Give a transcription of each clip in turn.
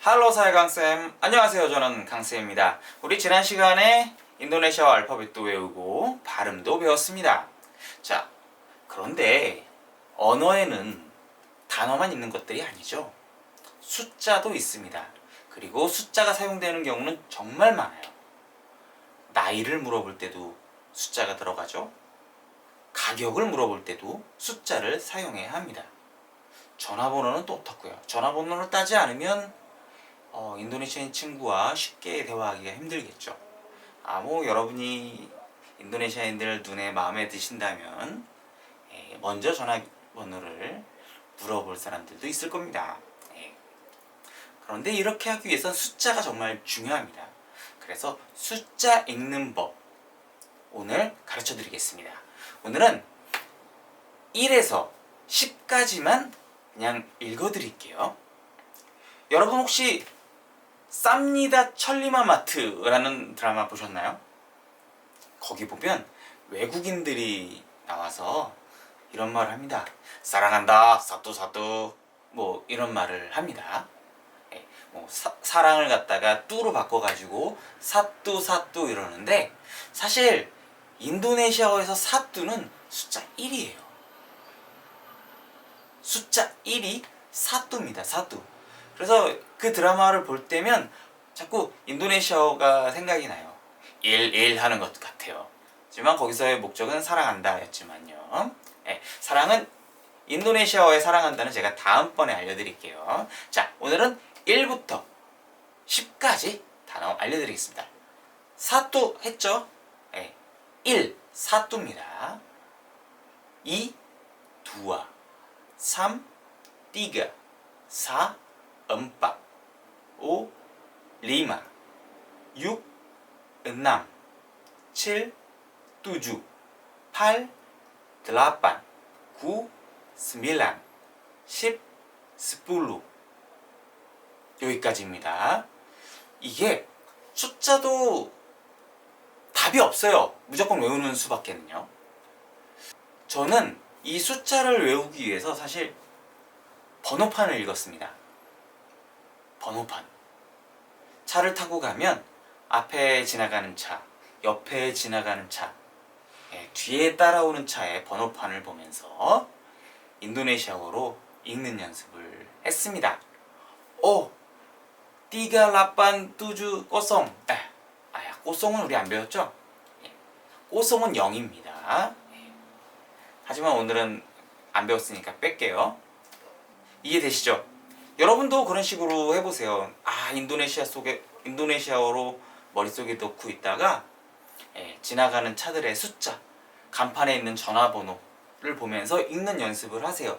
할로 사회 강쌤 안녕하세요. 저는 강쌤입니다. 우리 지난 시간에 인도네시아 알파벳도 외우고 발음도 배웠습니다. 자 그런데 언어에는 단어만 있는 것들이 아니죠. 숫자도 있습니다. 그리고 숫자가 사용되는 경우는 정말 많아요. 나이를 물어볼 때도 숫자가 들어가죠. 가격을 물어볼 때도 숫자를 사용해야 합니다. 전화번호는 또 어떻고요? 전화번호를 따지 않으면 어, 인도네시아인 친구와 쉽게 대화하기가 힘들겠죠. 아, 뭐 여러분이 인도네시아인들 눈에 마음에 드신다면 예, 먼저 전화번호를 물어볼 사람들도 있을 겁니다. 예. 그런데 이렇게 하기 위해선 숫자가 정말 중요합니다. 그래서 숫자 읽는 법 오늘 가르쳐 드리겠습니다. 오늘은 1에서 10까지만 그냥 읽어 드릴게요. 여러분 혹시 쌉니다 천리마 마트라는 드라마 보셨나요? 거기 보면 외국인들이 나와서 이런 말을 합니다. 사랑한다, 사또 사또 뭐 이런 말을 합니다. 예, 뭐 사, 사랑을 갖다가 뚜로 바꿔가지고 사뚜 사뚜 이러는데 사실 인도네시아어에서 사뚜는 숫자 1이에요. 숫자 1이 사뚜입니다. 사뚜. 그래서 그 드라마를 볼 때면 자꾸 인도네시아어가 생각이 나요. 일, 일 하는 것 같아요. 하지만 거기서의 목적은 사랑한다 였지만요. 예, 사랑은 인도네시아어에 사랑한다는 제가 다음번에 알려드릴게요. 자, 오늘은 1부터 10까지 단어 알려드리겠습니다. 사뚜 했죠? 예, 1. 사뚜입니다. 2. 두아 3. 띠가 4. Empat 5. lima 6. enam 7. tujuh 8. delapan 9. sembilan 10. sepuluh 여기까지입니다. 이게 숫자도 답이 없어요. 무조건 외우는 수밖에는요. 저는 이 숫자를 외우기 위해서 사실 번호판을 읽었습니다. 번호판. 차를 타고 가면 앞에 지나가는 차, 옆에 지나가는 차, 예, 뒤에 따라오는 차의 번호판을 보면서 인도네시아어로 읽는 연습을 했습니다. 오, 띠가 라빤 뚜주 꼬송. 에, 아야, 꼬송은 우리 안 배웠죠? 예, 꼬송은 0입니다. 예. 하지만 오늘은 안 배웠으니까 뺄게요. 이해되시죠? 여러분도 그런 식으로 해보세요. 아 인도네시아 속에 인도네시아어로 머릿속에 넣고 있다가 예, 지나가는 차들의 숫자, 간판에 있는 전화번호를 보면서 읽는 연습을 하세요.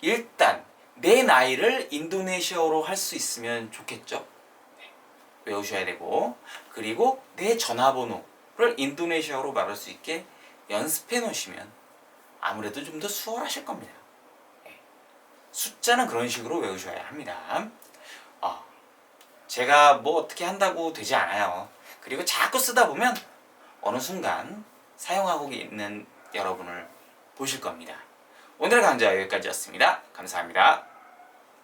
일단 내 나이를 인도네시아어로 할 수 있으면 좋겠죠. 네, 외우셔야 되고 그리고 내 전화번호를 인도네시아어로 말할 수 있게 연습해 놓으시면 아무래도 좀 더 수월하실 겁니다. 숫자는 그런 식으로 외우셔야 합니다. 어, 제가 뭐 어떻게 한다고 되지 않아요. 그리고 자꾸 쓰다 보면 어느 순간 사용하고 있는 여러분을 보실 겁니다. 오늘의 강좌 여기까지였습니다. 감사합니다.